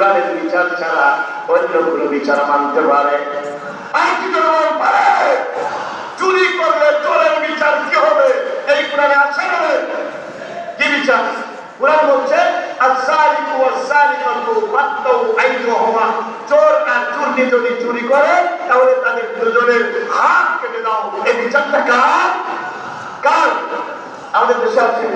কোরআনের বিচার ছাড়া অন্য কোনো বিচার মানতে পারে। চুরি করলে চোরের বিচার কি হবে? এই কোরআনে আছে না? কি বিচার? কোরআন বলছে আসারিকু ওয়াসারিকাতু ফাত্তাউ আইনুহুমা। চোর আর চুরনি যদি চুরি করে, তাহলে তাদের দুজনের হাত কেটে দাও। এই বিচারটা কার? কার? আমাদের দেশে আছে।